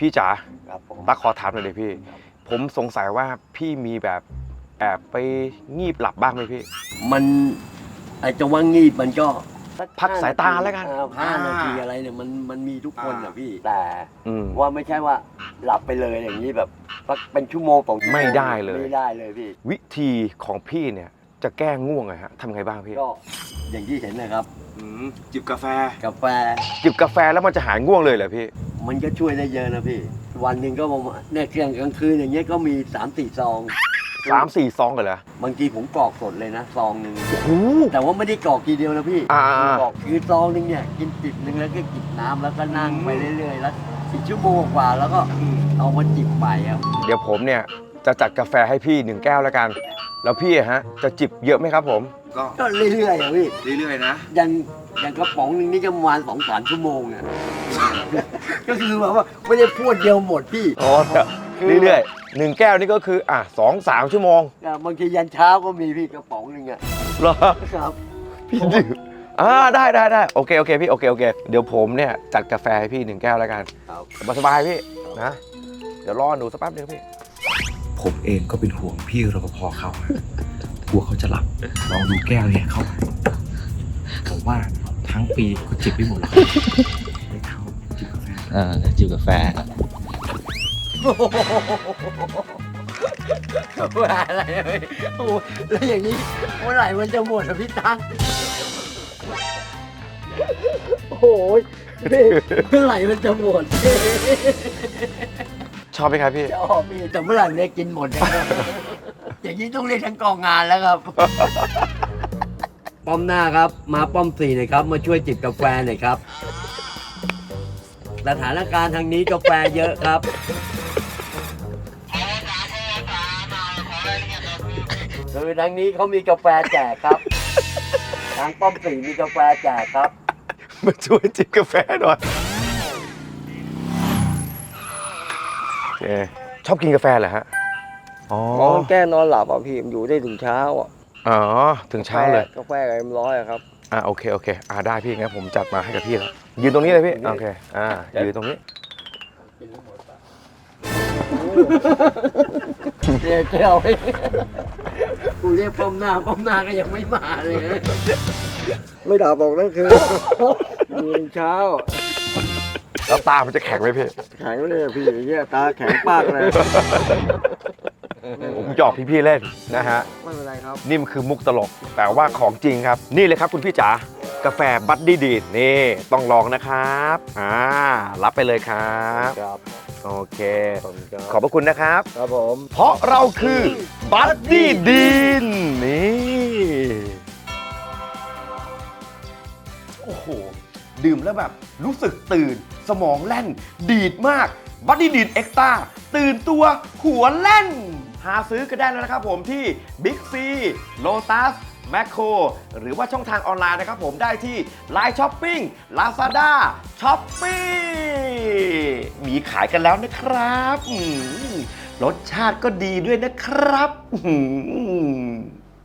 พี่จ๋าครับผมตักขอถามหน่อยเลยพี่ ผมสงสัยว่าพี่มีแบบแอบไปงีบหลับบ้างไหมพี่ มันไอ้จะว่างีบมันก็พักสายตาแล้วกันเออห้าอ่านาทีอะไรเนี่ยมันมันมีทุกคนอะพี่แต่อืม ว่าไม่ใช่ว่าหลับไปเลยอย่างนี้แบบสักเป็นชั่วโมงสองชั่วโงไม่ได้เลย ไม่ได้เลยพี่ วิธีของพี่เนี่ยจะแก้ง่วงไงฮะทำไงบ้างพี่ ก็อย่างที่เห็นนะครับ จิบกาแฟ กาแฟจิบกาแฟแล้วมันจะหายง่วงเลยเหรอพี่ มันก็ช่วยได้เยอะนะพี่ วันหนึ่งก็ประมาณเนี่ยเที่ยงกลางคืนอย่างเงี้ยก็มี3ามสี่ซองสามสี่ซองกันเหรอบางทีผมกรอกสดเลยนะซองหนึ่งโอ้โห แต่ว่าไม่ได้กรอกทีเดียวนะพี่อ่าๆกรอกคือซองหนึงเนี่ยกินจิบหนึ่งแล้วก็จิบน้ำแล้วก็นั่งไปเรื่อยๆแล้วอีกชั่วโมงกว่าแล้วก็เอามาจิบใหม่ครับเดี๋ยวผมเนี่ยจะจัดกาแฟให้พี่หนึ่งแก้วแล้วกัน แล้วพี่อะฮะ จะจิบเยอะไหมครับผม ก็ก็เรื่อยๆอะพี่เรื่อยๆนะ อยังอยังกระป๋องหนึงนี่ก็ประมาณสองสามชั่วโมงอะ ก็คือแบบว่าไม่ได้พูดเดียวหมดพี่อ๋อเรื่อยๆหนึ่งแก้วนี่ก็คืออะสองสามชั่วโมงอะบางทียันเช้าก็มีพี่กระป๋องหนึงอะเหรอครับพี่ดื่มอ่าได้ได้ได้โอเคโอเคพี่โอเคโอเค เดี๋ยวผมเนี่ยจัดกาแฟให้พี่หนึ่งแก้วแล้วกันครับสบายสบายๆพี่นะเดี๋ยวรอหนูสักแป๊บนึงพี่ ผมเองก็เป็นห่วงพี่รปภเขาอะกลัวเขาจะหลับลองดูแก้วเนี่ยเข้าไปผมว่าทั้งปีก็จิบไม่หมดหรอ เออจิบกาแฟว่าอะไรเว้ยโอ้โหแล้วอย่างนี้เมื่อไหร่มันจะหมดอะพี่ตั๊กโอ้โหพี่เมื่อไหร่มันจะหมดชอบไหมครับพี่ จะออกพี่แต่เมื่อไหร่มันจะกินหมดเนี่ยอย่างนี้ต้องเรียกทั้งกองงานแล้วครับ ป้อมหน้าครับ มาป้อมสี่หน่อยครับ มาช่วยจิบกาแฟหน่อยครับ สถานการณ์ทางนี้กาแฟเยอะครับ คือทางนี้เขามีกาแฟแจกครับ ทางป้อมสี่มีกาแฟแจกครับ มาช่วยจิบกาแฟหน่อยโอเคชอบกินกาแฟเหรอฮะ อ๋ออ๋อแก้นอนหลับอะพี่มันอยู่ได้ถึงเช้าอะอ๋อ ถึงเช้าเลย กาแฟกับเอ็มร้อยอะครับ อ่าโอเคโอเคอ่าได้พี่งั้นผมจัดมาให้กับพี่แล้วยืนตรงนี้เลยพี่โอเคอ่ายืนตรงนี้เรียกแก้วกูเรียกป้อมหน้าป้อมหน้าก็ยังไม่มาเลยนะไม่ด่าบอกนั่นคืออยู่ถึงเช้าแล้วตามันจะแข็งไหมพี่แข็งเลยพี่อย่างเงี้ยตาแข็งปากเลย ผมหยอกพี่ๆเล่นนะฮะ ไม่เป็นไรครับ นี่มันคือมุกตลก แต่ว่าของจริงครับ นี่เลยครับคุณพี่จ๋ากาแฟบัดดี้ดีดนี่ ต้องลองนะครับอ่ารับไปเลยครับ ครับโอเค ขอบคุณครับขอบพระคุณนะครับ ครับผม เพราะเราคือบัดดี้ดีนนี่โอ้โห ดื่มแล้วแบบรู้สึกตื่น สมองแล่น ดีดมาก บัดดี้ดีนเอ็กตาตื่นตัวหัวแล่น หาซื้อก็ได้แล้วนะครับผมที่ Big C Lotus แมคโครหรือว่าช่องทางออนไลน์นะครับผมได้ที่ Line Shopping Lazada s h o p e e มีขายกันแล้วนะครับ รสชาติก็ดีด้วยนะครับ